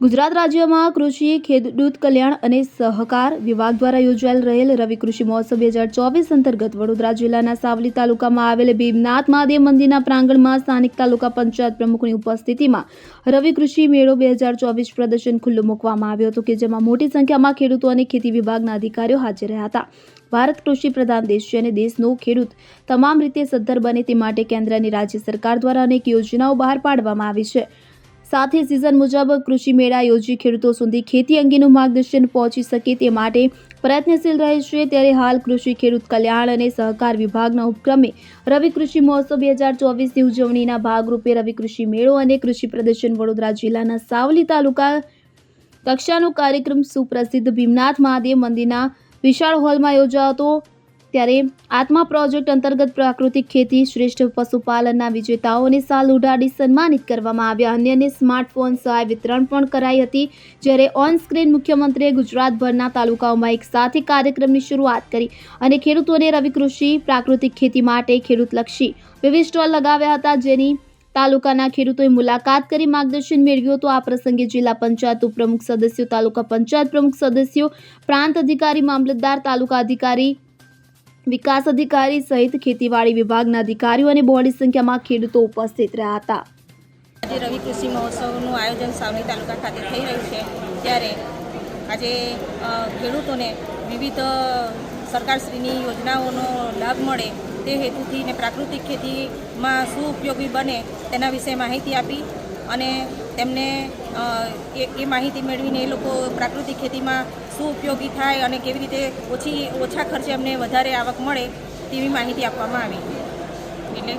ગુજરાત રાજ્યમાં કૃષિ, ખેડૂત કલ્યાણ અને સહકાર વિભાગ દ્વારા યોજાયેલ રહેલ રવિ કૃષિ મહોત્સવ બે હજાર ચોવીસ અંતર્ગત વડોદરા જિલ્લાના સાવલી તાલુકામાં આવેલ ભીમનાથ મહાદેવ મંદિરના પ્રાંગણમાં સ્થાનિક તાલુકા પંચાયત પ્રમુખની ઉપસ્થિતિમાં રવિ કૃષિ મેળો બે હજાર ચોવીસ પ્રદર્શન ખુલ્લું મૂકવામાં આવ્યો હતો કે જેમાં મોટી સંખ્યામાં ખેડૂતો અને ખેતી વિભાગના અધિકારીઓ હાજર રહ્યા હતા. ભારત કૃષિ પ્રધાન દેશ છે અને દેશનો ખેડૂત. તમામ રીતે સદ્ધર બને તે માટે કેન્દ્રની રાજ્ય સરકાર દ્વારા અનેક યોજનાઓ બહાર પાડવામાં આવી છે. સાથે સિઝન મુજબ કૃષિ મેળા યોજી ખેડૂતો સુધી ખેતી અંગેનું માર્ગદર્શન પહોંચી શકે તે માટે પ્રયત્નશીલ રહે છે. ત્યારે હાલ કૃષિ, ખેડૂત કલ્યાણ અને સહકાર વિભાગના ઉપક્રમે રવિ કૃષિ મહોત્સવ બે હજાર ચોવીસની ઉજવણીના ભાગરૂપે રવિ કૃષિ મેળો અને કૃષિ પ્રદર્શન વડોદરા જિલ્લાના સાવલી તાલુકા કક્ષાનો કાર્યક્રમ સુપ્રસિદ્ધ ભીમનાથ મહાદેવ મંદિરના વિશાળ હોલમાં યોજાયો હતો ત્યારે આત્મા પ્રોજેક્ટ અંતર્ગત પ્રાકૃતિક ખેતી, શ્રેષ્ઠ પશુપાલનના વિજેતાઓને સાલ ઉડાડી સન્માનિત કરવામાં આવ્યા અન્યને સ્માર્ટફોન સહાય વિતરણ પણ કરાઈ હતી. જ્યારે ઓન સ્ક્રીન મુખ્યમંત્રીએ ગુજરાતભરના તાલુકાઓમાં એક સાથે કાર્યક્રમની શરૂઆત કરી અને ખેડૂતોને રવિ કૃષિ, પ્રાકૃતિક ખેતી માટે ખેડૂતલક્ષી વિવિધ સ્ટોલ લગાવ્યા હતા. જેની તાલુકાના ખેડૂતોએ મુલાકાત કરી માર્ગદર્શન મેળવ્યું હતું. આ પ્રસંગે જિલ્લા પંચાયત ઉપપ્રમુખ સદસ્યો, તાલુકા પંચાયત પ્રમુખ સદસ્યો, પ્રાંત અધિકારી, મામલતદાર, તાલુકા અધિકારી વિકાસ અધિકારી સહિત ખેતીવાડી વિભાગના અધિકારીઓ અને બહોળી સંખ્યામાં ખેડૂતો ઉપસ્થિત રહ્યા હતા. આજે રવિ કૃષિ મહોત્સવનું આયોજન સાવલી તાલુકા ખાતે થઈ રહ્યું છે, ત્યારે આજે ખેડૂતોને વિવિધ સરકારશ્રીની યોજનાઓનો લાભ મળે તે હેતુથી ને પ્રાકૃતિક ખેતીમાં શું ઉપયોગી બને તેના વિશે માહિતી આપી અને તેમને એ એ માહિતી મેળવીને એ લોકો પ્રાકૃતિક ખેતીમાં શું ઉપયોગી થાય અને કેવી રીતે ઓછી ઓછા ખર્ચે અમને વધારે આવક મળે તેવી માહિતી આપવામાં આવી. એટલે?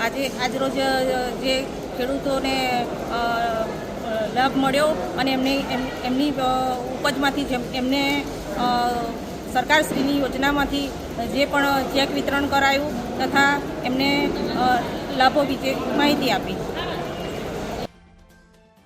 આજે આજરોજ જે ખેડૂતોને લાભ મળ્યો અને એમની એમ- એમની ઉપજમાંથી જેમ એમને સરકારશ્રીની યોજનામાંથી જે પણ ચેક વિતરણ કરાયું તથા એમને લાભો વિશે માહિતી આપી.